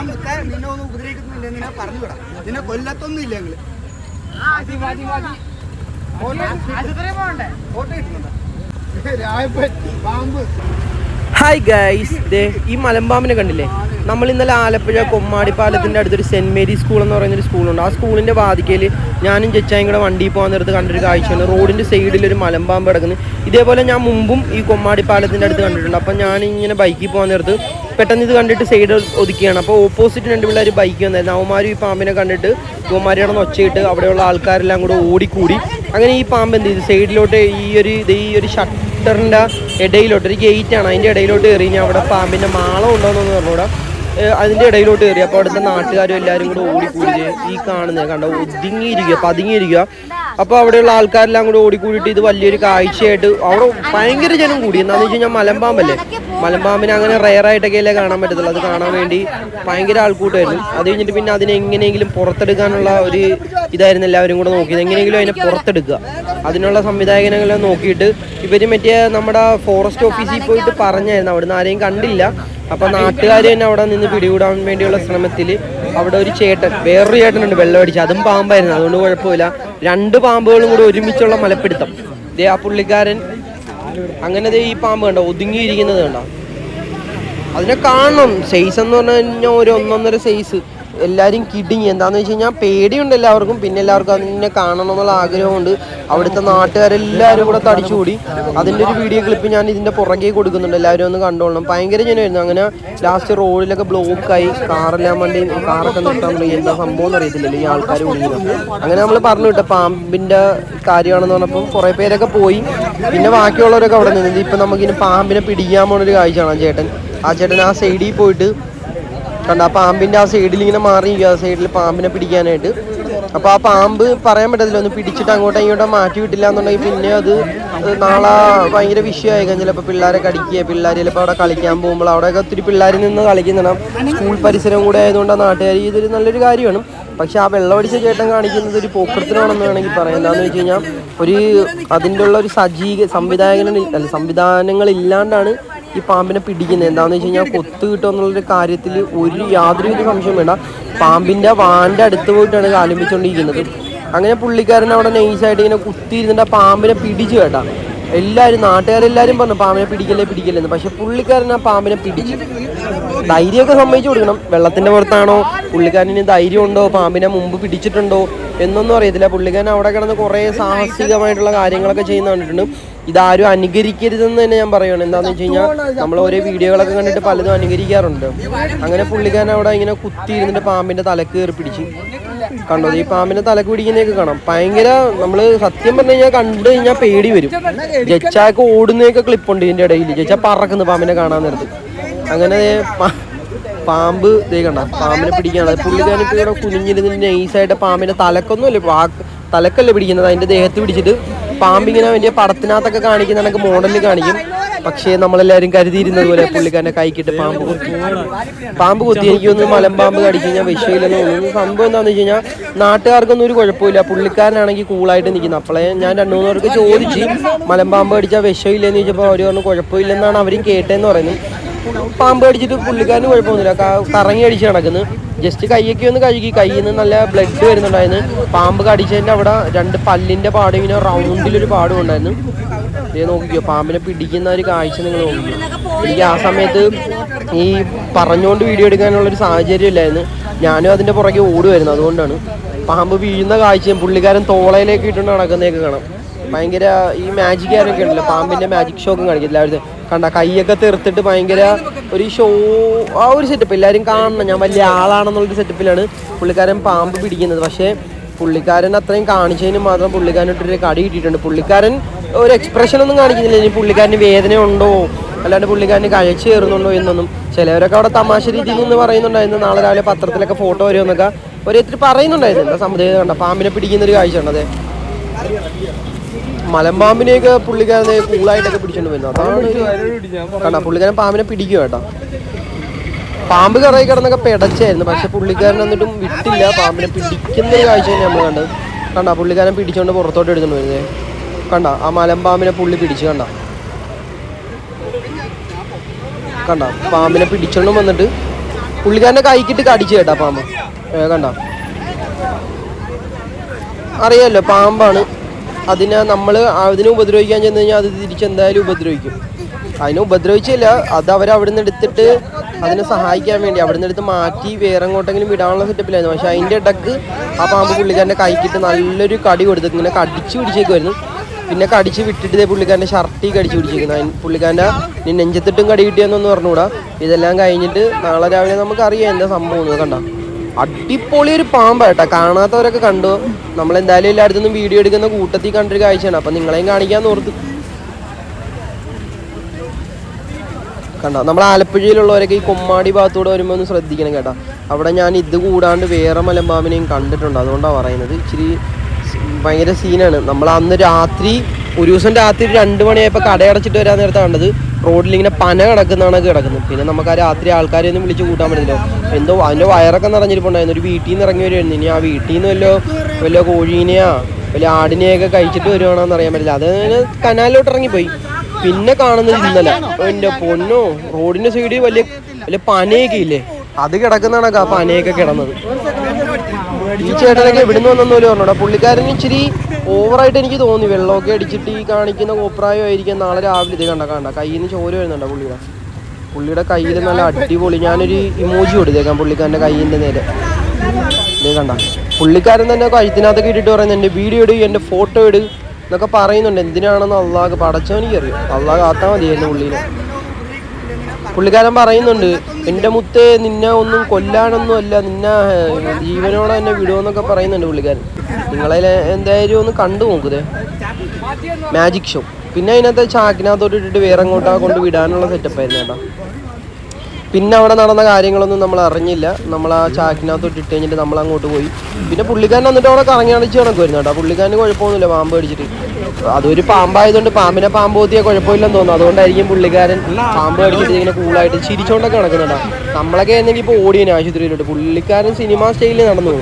പാമ്പൊക്കെ നിന്നെ ഒന്നും ഉപദ്രവിക്കുന്നില്ല നിന്നെ പറഞ്ഞു വിടാം നിന്നെ കൊല്ലത്തൊന്നും ഇല്ല ഞങ്ങൾ. ഹായ് ഗൈസ് ദേ ഈ മലമ്പാമ്പിനെ കണ്ടില്ലേ? നമ്മൾ ഇന്നലെ ആലപ്പുഴ കൊമ്മാടി പാലത്തിന്റെ അടുത്തൊരു സെന്റ് മേരി സ്കൂൾ എന്ന് പറയുന്നൊരു സ്കൂളുണ്ട്. ആ സ്കൂളിന്റെ വാതിക്കയിൽ ഞാനും ചെച്ചായും കൂടെ വണ്ടി പോകാൻ നേരത്ത് കണ്ടൊരു കാഴ്ചയാണ്. റോഡിന്റെ സൈഡിൽ ഒരു മലമ്പാമ്പ് കിടക്കുന്നത് ഇതേപോലെ ഞാൻ മുമ്പും ഈ കൊമ്മാടി പാലത്തിന്റെ അടുത്ത് കണ്ടിട്ടുണ്ട്. അപ്പം ഞാൻ ഇങ്ങനെ ബൈക്കിൽ പോകാൻ നേരത്ത് പെട്ടെന്ന് ഇത് കണ്ടിട്ട് സൈഡ് ഒതുക്കിയാണ്. അപ്പോൾ ഓപ്പോസിറ്റ് രണ്ട് പിള്ളേർ ബൈക്ക് വന്നായിരുന്നു. അവന്മാരും ഈ പാമ്പിനെ കണ്ടിട്ട് ഇവന്മാർ കിടന്ന് ഒച്ചയിട്ട് അവിടെയുള്ള ആൾക്കാരെല്ലാം കൂടെ ഓടിക്കൂടി. അങ്ങനെ ഈ പാമ്പ് എന്ത് ചെയ്തു? സൈഡിലോട്ട് ഈ ഒരു ഇത് ഈ ഒരു ഷട്ടറിന്റെ ഇടയിലോട്ട് ഒരു ഗേറ്റാണ് അതിന്റെ ഇടയിലോട്ട് കയറി കഴിഞ്ഞാൽ അവിടെ പാമ്പിന്റെ മാളം ഉണ്ടോയെന്നൊന്ന് പറഞ്ഞുകൂടാ. അതിന്റെ ഇടയിലോട്ട് കയറി. അപ്പോൾ അവിടുത്തെ നാട്ടുകാരും എല്ലാവരും കൂടെ ഓടിക്കൂടി ഈ കാണുന്നത് കണ്ടോ? ഒതുങ്ങിയിരിക്കുക പതുങ്ങിയിരിക്കുക അപ്പോൾ അവിടെയുള്ള ആൾക്കാരെല്ലാം കൂടി ഓടിക്കൂടിയിട്ട് ഇത് വലിയൊരു കാഴ്ചയായിട്ട് അവിടെ ഭയങ്കര ജനം കൂടി. എന്താണെന്ന് വെച്ച് കഴിഞ്ഞാൽ മലമ്പാമ്പല്ലേ? മലമ്പാമ്പിനെ അങ്ങനെ റയറായിട്ടൊക്കെ അല്ലേ കാണാൻ പറ്റത്തുള്ളൂ. അത് കാണാൻ വേണ്ടി ഭയങ്കര ആൾക്കൂട്ടായിരുന്നു. അത് കഴിഞ്ഞിട്ട് പിന്നെ അതിനെ എങ്ങനെയെങ്കിലും പുറത്തെടുക്കാനുള്ള ഒരു ഇതായിരുന്നു എല്ലാവരും കൂടെ നോക്കിയത്. എങ്ങനെയെങ്കിലും അതിനെ പുറത്തെടുക്കുക. അതിനുള്ള സംവിധായകനെ നോക്കിയിട്ട് ഇവർ മറ്റേ നമ്മുടെ ഫോറസ്റ്റ് ഓഫീസിൽ പോയിട്ട് പറഞ്ഞായിരുന്നു. അവിടുന്ന് ആരെയും കണ്ടില്ല. അപ്പോൾ നാട്ടുകാർ തന്നെ അവിടെ നിന്ന് പിടികൂടാൻ വേണ്ടിയുള്ള ശ്രമത്തിൽ അവിടെ ഒരു ചേട്ടൻ വേറൊരു ചേട്ടനുണ്ട് വെള്ളം അടിച്ച് അതും പാമ്പായിരുന്നു അതുകൊണ്ട് കുഴപ്പമില്ല. രണ്ട് പാമ്പുകളും കൂടി ഒരുമിച്ചുള്ള മലപ്പിടുത്തം. ദേ ആ പുള്ളിക്കാരൻ അങ്ങനെ ഈ പാമ്പ് കണ്ടോ ഒതുങ്ങിയിരിക്കുന്നത് കണ്ടോ? അതിനെ കാണണം. സൈസ് എന്ന് പറഞ്ഞു കഴിഞ്ഞാൽ ഒരു ഒന്നൊന്നര സൈസ് എല്ലാവരും കിടുങ്ങി. എന്താന്ന് വെച്ച് കഴിഞ്ഞാൽ പേടിയുണ്ട് എല്ലാവർക്കും. പിന്നെ എല്ലാവർക്കും അതിനെ കാണണം എന്നുള്ള ആഗ്രഹമുണ്ട്. അവിടുത്തെ നാട്ടുകാരെല്ലാവരും കൂടെ തടിച്ചുകൂടി. അതിന്റെ ഒരു വീഡിയോ ക്ലിപ്പ് ഞാൻ ഇതിന്റെ പുറകെ കൊടുക്കുന്നുണ്ട്. എല്ലാവരും ഒന്ന് കണ്ടോളണം. ഭയങ്കര ജനമായിരുന്നു അങ്ങനെ ലാസ്റ്റ് റോഡിലൊക്കെ ബ്ലോക്കായി കാറെല്ലാം വണ്ടി കാറൊക്കെ നിർത്താൻ തുടങ്ങി. എന്താ സംഭവം അറിയത്തില്ലല്ലോ ഈ ആൾക്കാർ അങ്ങനെ നമ്മൾ പറഞ്ഞു വിട്ട പാമ്പിന്റെ കാര്യമാണെന്ന് പറഞ്ഞപ്പോൾ കുറേ പേരൊക്കെ പോയി. പിന്നെ ബാക്കിയുള്ളവരൊക്കെ അവിടെ നിന്നത് ഇപ്പം നമുക്കിനി പാമ്പിനെ പിടിക്കാൻ പോണൊരു കാഴ്ചയാണ് ചേട്ടൻ. ആ ചേട്ടൻ ആ സൈഡിൽ പോയിട്ട് കണ്ട. ആ പാമ്പിന്റെ ആ സൈഡിൽ ഇങ്ങനെ മാറി ആ സൈഡിൽ പാമ്പിനെ പിടിക്കാനായിട്ട്. അപ്പൊ ആ പാമ്പ് പറയാൻ പറ്റത്തില്ല. ഒന്ന് പിടിച്ചിട്ട് അങ്ങോട്ടോ ഇങ്ങോട്ടോ മാറ്റി വിട്ടില്ല എന്നുണ്ടെങ്കിൽ പിന്നെ അത് നാളെ ഭയങ്കര വിഷയമായി കഴിഞ്ഞാൽ ചിലപ്പോൾ പിള്ളേരെ കടിക്കുക. പിള്ളേർ ചിലപ്പോൾ അവിടെ കളിക്കാൻ പോകുമ്പോൾ അവിടെയൊക്കെ ഒത്തിരി പിള്ളേർ നിന്ന് കളിക്കുന്നതാണ് സ്കൂൾ പരിസരം കൂടെ ആയതുകൊണ്ട് ആ നാട്ടുകാർ ഇതൊരു നല്ലൊരു കാര്യമാണ്. പക്ഷെ ആ വെള്ളമടിച്ച ചേട്ടൻ കാണിക്കുന്നത് ഒരു പോക്കൃത്തിനാണെന്ന് വേണമെങ്കിൽ പറയാം. എന്താണെന്ന് വെച്ച് കഴിഞ്ഞാൽ ഒരു അതിന്റെ ഉള്ള ഒരു സജീക സംവിധായകന അല്ല സംവിധാനങ്ങൾ ഇല്ലാണ്ടാണ് ഈ പാമ്പിനെ പിടിക്കുന്നത് എന്താണെന്ന് വെച്ച് കഴിഞ്ഞാൽ കൊത്തു കിട്ടുക എന്നുള്ളൊരു കാര്യത്തിൽ ഒരു യാതൊരു സംശയം വേണ്ട. പാമ്പിന്റെ വാന്റെ അടുത്ത് പോയിട്ടാണ് കാലുമ്പിച്ചുകൊണ്ടിരിക്കുന്നത് അങ്ങനെ പുള്ളിക്കാരൻ അവിടെ നൈസായിട്ട് ഇങ്ങനെ കുത്തിയിരുന്നിട്ട് ആ പാമ്പിനെ പിടിച്ചു കേട്ടാ. എല്ലാവരും നാട്ടുകാരെല്ലാവരും പറഞ്ഞു പാമ്പിനെ പിടിക്കല്ലേ പിടിക്കല്ലെന്ന് പക്ഷെ പുള്ളിക്കാരൻ ആ പാമ്പിനെ പിടിച്ചു. ധൈര്യമൊക്കെ സമ്മതിച്ചു കൊടുക്കണം. വെള്ളത്തിന്റെ പുറത്താണോ? പുള്ളിക്കാരന് ധൈര്യം ഉണ്ടോ പാമ്പിനെ മുമ്പ് പിടിച്ചിട്ടുണ്ടോ? എന്നൊന്നും അറിയത്തില്ല. പുള്ളിക്കാരൻ അവിടെ കിടന്ന് കുറേ സാഹസികമായിട്ടുള്ള കാര്യങ്ങളൊക്കെ ചെയ്യുന്ന കണ്ടിട്ടുണ്ട്. ഇതാരും അനുകരിക്കരുതെന്ന് തന്നെ ഞാൻ പറയുകയാണ് എന്താണെന്ന് വെച്ച് കഴിഞ്ഞാൽ നമ്മൾ ഓരോ വീഡിയോകളൊക്കെ കണ്ടിട്ട് പലതും അനുകരിക്കാറുണ്ട്. അങ്ങനെ പുള്ളിക്കാരൻ അവിടെ ഇങ്ങനെ കുത്തി ഇരുന്നിട്ട് പാമ്പിന്റെ തലക്ക് കയറി പിടിച്ച്. കണ്ടോ ഈ പാമ്പിന്റെ തലക്ക് പിടിക്കുന്നതൊക്കെ കാണാം. ഭയങ്കര നമ്മൾ സത്യം പറഞ്ഞു കഴിഞ്ഞാൽ കണ്ടു കഴിഞ്ഞാൽ പേടി വരും. ജച്ചാക്ക് ഓടുന്നതൊക്കെ ക്ലിപ്പുണ്ട് ഇതിന്റെ ഇടയിൽ ജച്ച പറക്കുന്നു പാമ്പിനെ കാണാൻ നേരത്ത്. അങ്ങനെ പാമ്പ് ദേ കണ്ട പാമ്പിനെ പിടിക്കാണ്. പുള്ളിക്കാരൻ ഇപ്പൊ ഇവിടെ കുനിഞ്ഞിരുന്ന് നൈസായിട്ട് പാമ്പിന്റെ തലക്കൊന്നും അല്ലേ വാക്ക് തലക്കല്ലേ പിടിക്കുന്നത്. അതിന്റെ ദേഹത്ത് പിടിച്ചിട്ട് പാമ്പിങ്ങനെ വലിയ പടത്തിനകത്തൊക്കെ കാണിക്കുന്ന കണക്ക് മോഡലിൽ കാണിക്കും. പക്ഷേ നമ്മളെല്ലാവരും കരുതിയിരുന്നത് പോലെ പുള്ളിക്കാരനെ കൈക്കിട്ട് പാമ്പ് കുത്തി. പാമ്പ് കുത്തി എനിക്ക് ഒന്ന് മലമ്പാമ്പ് കടിച്ചു കഴിഞ്ഞാൽ വിഷയമില്ലെന്ന് തോന്നുന്നു. സംഭവം എന്താണെന്ന് വെച്ച് കഴിഞ്ഞാൽ നാട്ടുകാർക്കൊന്നും ഒരു കുഴപ്പമില്ല. പുള്ളിക്കാരനാണെങ്കിൽ കൂളായിട്ട് നിൽക്കുന്നത് അപ്പോളേ ഞാൻ രണ്ടു മൂന്ന് പേർക്ക് ചോദിച്ച് മലമ്പാമ്പ് കടിച്ചാൽ വിഷമില്ലെന്ന് ചോദിച്ചപ്പോൾ അവർ പറഞ്ഞു കുഴപ്പമില്ലെന്നാണ് അവരും കേട്ടതെന്ന് പറയുന്നത് പാമ്പ് കടിച്ചിട്ട് പുള്ളിക്കാരന് കുഴപ്പമൊന്നുമില്ല. കറങ്ങി അടിച്ച് നടക്കുന്നു. ജസ്റ്റ് കൈയൊക്കെ ഒന്ന് കഴുകി. കയ്യിൽ നിന്ന് നല്ല ബ്ലഡ് വരുന്നുണ്ടായിരുന്നു. പാമ്പ് കടിച്ചതിന്റെ അവിടെ രണ്ട് പല്ലിന്റെ പാടും ഇങ്ങനെ റൗണ്ടിലൊരു പാടും ഉണ്ടായിരുന്നു ഇതേ നോക്കിക്കോ പാമ്പിനെ പിടിക്കുന്ന ഒരു കാഴ്ച നിങ്ങൾ നോക്കിക്കോ. എനിക്ക് ആ സമയത്ത് ഈ പറഞ്ഞുകൊണ്ട് വീഡിയോ എടുക്കാനുള്ളൊരു സാഹചര്യം ഇല്ലായിരുന്നു. ഞാനും അതിന്റെ പുറകെ ഓടുമായിരുന്നു അതുകൊണ്ടാണ്. പാമ്പ് വീഴുന്ന കാഴ്ചയും പുള്ളിക്കാരൻ തോളയിലേക്ക് ഇട്ടുകൊണ്ട് നടക്കുന്നതൊക്കെ കാണാം. ഭയങ്കര ഈ മാജിക് ആരൊക്കെ ഉണ്ടല്ലോ പാമ്പിന്റെ മാജിക് ഷോക്കും കാണിക്കും. കാണിക്കില്ല എല്ലാവരും കണ്ട കൈയൊക്കെ തെറുത്തിട്ട് ഭയങ്കര ഒരു ഷോ ആ ഒരു സെറ്റപ്പ് എല്ലാവരും കാണണം. ഞാൻ വലിയ ആളാണെന്നുള്ളൊരു സെറ്റപ്പിലാണ് പുള്ളിക്കാരൻ പാമ്പ് പിടിക്കുന്നത്. പക്ഷേ പുള്ളിക്കാരൻ അത്രയും കാണിച്ചതിന് മാത്രം പുള്ളിക്കാരൻ ഇട്ടൊരു കടി കിട്ടിയിട്ടുണ്ട്. പുള്ളിക്കാരൻ ഒരു എക്സ്പ്രഷൻ ഒന്നും കാണിക്കുന്നില്ല. ഇനി പുള്ളിക്കാരന് വേദന ഉണ്ടോ? അല്ലാണ്ട് പുള്ളിക്കാരന് കഴിച്ചു കയറുന്നുണ്ടോ എന്നൊന്നും. ചിലവരൊക്കെ അവിടെ തമാശ രീതിയിൽ നിന്ന് പറയുന്നുണ്ടായിരുന്നു. നാളെ രാവിലെ പത്രത്തിലൊക്കെ ഫോട്ടോ വരുമെന്നൊക്കെ. ഓരോരുത്തർ പറയുന്നുണ്ടായിരുന്നു. എന്താ സമുദായം കണ്ട? പാമ്പിനെ പിടിക്കുന്ന ഒരു കാഴ്ച മലമ്പാമ്പിനെയൊക്കെ പുള്ളിക്കാരനെ കൂളായിട്ടൊക്കെ പിടിച്ചോണ്ട് വരുന്നത് അതാണ് പുള്ളിക്കാരൻ പാമ്പിനെ പിടിക്കുക കേട്ടോ. പാമ്പ് കറയി കിടന്നൊക്കെ പെടച്ചായിരുന്നു. പക്ഷെ പുള്ളിക്കാരൻ എന്നിട്ടും വിട്ടില്ല. പാമ്പിനെ പിടിക്കുന്ന കാഴ്ച നമ്മൾ കണ്ടത് കണ്ട. പുള്ളിക്കാരൻ പിടിച്ചോണ്ട് പുറത്തോട്ട് എടുത്തോണ്ട് വരുന്നത് കണ്ട ആ മലമ്പാമ്പിനെ പുള്ളി പിടിച്ചു കണ്ട. കണ്ട പാമ്പിനെ പിടിച്ചോണ്ടും വന്നിട്ട് പുള്ളിക്കാരന്റെ കൈക്കിട്ട് കടിച്ചു കേട്ടാ പാമ്പ്. കണ്ട. അറിയാലോ പാമ്പാണ് അതിനെ നമ്മൾ അതിനെ ഉപദ്രവിക്കാൻ ചെന്ന് കഴിഞ്ഞാൽ അത് തിരിച്ചെന്തായാലും ഉപദ്രവിക്കും. അതിനെ ഉപദ്രവിച്ചില്ല അത് അവർ അവിടെ നിന്ന് എടുത്തിട്ട് അതിനെ സഹായിക്കാൻ വേണ്ടി അവിടെ നിന്ന് എടുത്ത് മാറ്റി വേറെ എങ്ങോട്ടെങ്കിലും വിടാനുള്ള സെറ്റപ്പിലായിരുന്നു പക്ഷെ അതിന്റെ ഇടയ്ക്ക് ആ പാമ്പ് പുള്ളിക്കാരന്റെ കൈക്കിട്ട് നല്ലൊരു കടി കൊടുത്തു ഇങ്ങനെ കടിച്ചു പിടിച്ചേക്കുമായിരുന്നു പിന്നെ കടിച്ച് വിട്ടിട്ട് പുള്ളിക്കാരന്റെ ഷർട്ടിൽ കടിച്ച് അതിന് പുള്ളിക്കാരന്റെ നെഞ്ചത്തിട്ടും കടി കിട്ടിയെന്നൊന്നും പറഞ്ഞുകൂടാ. ഇതെല്ലാം കഴിഞ്ഞിട്ട് നാളെ രാവിലെ നമുക്ക് അറിയാം എന്താ സംഭവം കണ്ട? അടിപൊളി ഒരു പാമ്പായിട്ടാ കാണാത്തവരൊക്കെ കണ്ടു. നമ്മൾ എന്തായാലും എല്ലായിടത്തുനിന്നും വീഡിയോ എടുക്കുന്ന കൂട്ടത്തിൽ കണ്ടൊരു കാഴ്ചയാണ്. അപ്പം നിങ്ങളെയും കാണിക്കാൻ ഓർത്ത്. കണ്ടോ? നമ്മൾ ആലപ്പുഴയിലുള്ളവരൊക്കെ ഈ കൊമ്മാടി ഭാഗത്തൂടെ വരുമ്പോൾ ഒന്ന് ശ്രദ്ധിക്കണം കേട്ടോ. അവിടെ ഞാൻ ഇത് കൂടാണ്ട് വേറെ മലമ്പാമ്പിനെയും കണ്ടിട്ടുണ്ട്. അതുകൊണ്ടാണ് പറയുന്നത്. ഇച്ചിരി ഭയങ്കര സീനാണ് നമ്മൾ അന്ന് രാത്രി ഒരു ദിവസം രാത്രി രണ്ട് മണിയായപ്പോൾ കടയടച്ചിട്ട് വരാൻ നേരത്തെ കണ്ടത്. റോഡിൽ ഇങ്ങനെ പന കിടക്കുന്നതാണ് കിടക്കുന്നത്. പിന്നെ നമുക്ക് ആ രാത്രി ആൾക്കാരെയൊന്നും വിളിച്ച് കൂട്ടാൻ പറ്റില്ല എന്തോ അതിന്റെ വയറൊക്കെ നിറഞ്ഞിരിപ്പുണ്ടായിരുന്നു. ഒരു വീട്ടിൽ നിന്ന് ഇറങ്ങി വരുമായിരുന്നു ഇനി ആ വീട്ടിൽ നിന്ന് വല്ലോ വല്ലോ കോഴീനെയാ വല്ല ആടിനെയൊക്കെ കഴിച്ചിട്ട് വരുവാണോന്ന് അറിയാൻ പറ്റില്ല. അത് കനാലിലോട്ട് ഇറങ്ങിപ്പോയി. പിന്നെ കാണുന്നത് ഇന്നലെ. എന്റെ പൊന്നോ റോഡിന്റെ സൈഡിൽ വലിയ വലിയ പനയൊക്കെ ഇല്ലേ? അത് കിടക്കുന്നതാണ് ആ പനയൊക്കെ കിടന്നത്. ഈ ചേട്ടനൊക്കെ ഇവിടുന്ന് വന്നെന്ന് പോലും പറഞ്ഞോടാ പുള്ളിക്കാരൻ ഇച്ചിരി ഓവറായിട്ട് എനിക്ക് തോന്നി. വെള്ളമൊക്കെ അടിച്ചിട്ട് ഈ കാണിക്കുന്ന കോപ്രായമായിരിക്കും. നാളെ രാവിലെ ഇത് കണ്ട കണ്ട. കയ്യിൽ നിന്ന് ചോര വരുന്നുണ്ടോ പുള്ളിയുടെ. പുള്ളിയുടെ കയ്യിൽ നല്ല അടിപൊളി. ഞാനൊരു ഇമോജി കൊടുത്തേക്കാം പുള്ളിക്കാരന്റെ കയ്യിന്റെ നേരെ. ഇത് കണ്ട. പുള്ളിക്കാരൻ തന്നെ കഴുത്തിനകത്തൊക്കെ ഇട്ടിട്ട് പറയുന്നുണ്ട് വീഡിയോ ഇട് എന്റെ ഫോട്ടോ ഇട് എന്നൊക്കെ പറയുന്നുണ്ട്. എന്തിനാണെന്ന് അള്ളാഹ് പടച്ചവനിക്കറിയാം അള്ളാഹ് കാത്താൽ മതിയായിരുന്നു പുള്ളീനെ. പുള്ളിക്കാരൻ പറയുന്നുണ്ട് എന്റെ മുത്തേ നിന്നെ ഒന്നും കൊല്ലാനൊന്നും അല്ല നിന്നെ ജീവനോടെ എന്നെ വിടുമെന്നൊക്കെ പറയുന്നുണ്ട് പുള്ളിക്കാരൻ. നിങ്ങളെ എന്തായാലും ഒന്ന് കണ്ടു നോക്കുതേ മാജിക് ഷോ പിന്നെ അതിനകത്ത് ചാക്കിനകത്തോട്ട് ഇട്ടിട്ട് വേറെ എങ്ങോട്ടാ കൊണ്ട് വിടാനുള്ള സെറ്റപ്പായിരുന്നു കേട്ടോ. പിന്നെ അവിടെ നടന്ന കാര്യങ്ങളൊന്നും നമ്മൾ അറിഞ്ഞില്ല. നമ്മൾ ആ ചാക്കിനകത്ത് ഇട്ടിട്ട് കഴിഞ്ഞിട്ട് നമ്മൾ അങ്ങോട്ട് പോയി. പിന്നെ പുള്ളിക്കാരൻ വന്നിട്ട് അവിടെ കറങ്ങി അടിച്ച് വരുന്നത് കേട്ടോ. പുള്ളിക്കാരന് കുഴപ്പമൊന്നുമില്ല പാമ്പ് കടിച്ചിട്ട്. അതൊരു പാമ്പായതുകൊണ്ട് പാമ്പിനെ പാമ്പ് കൊത്തിയാൽ കുഴപ്പമില്ലെന്ന് തോന്നുന്നു. അതുകൊണ്ടായിരിക്കും പുള്ളിക്കാരൻ പാമ്പ് കടിച്ചിട്ട് ഇങ്ങനെ കൂളായിട്ട് ചിരിച്ചോണ്ടൊക്കെ നടക്കുന്നുണ്ടോ നമ്മളൊക്കെ ആയിരുന്നെങ്കിൽ ഇപ്പോൾ ഓടിയാണ് ആശുപത്രിയിലോട്ട്. പുള്ളിക്കാരൻ സിനിമ സ്റ്റൈലിൽ നടന്നു.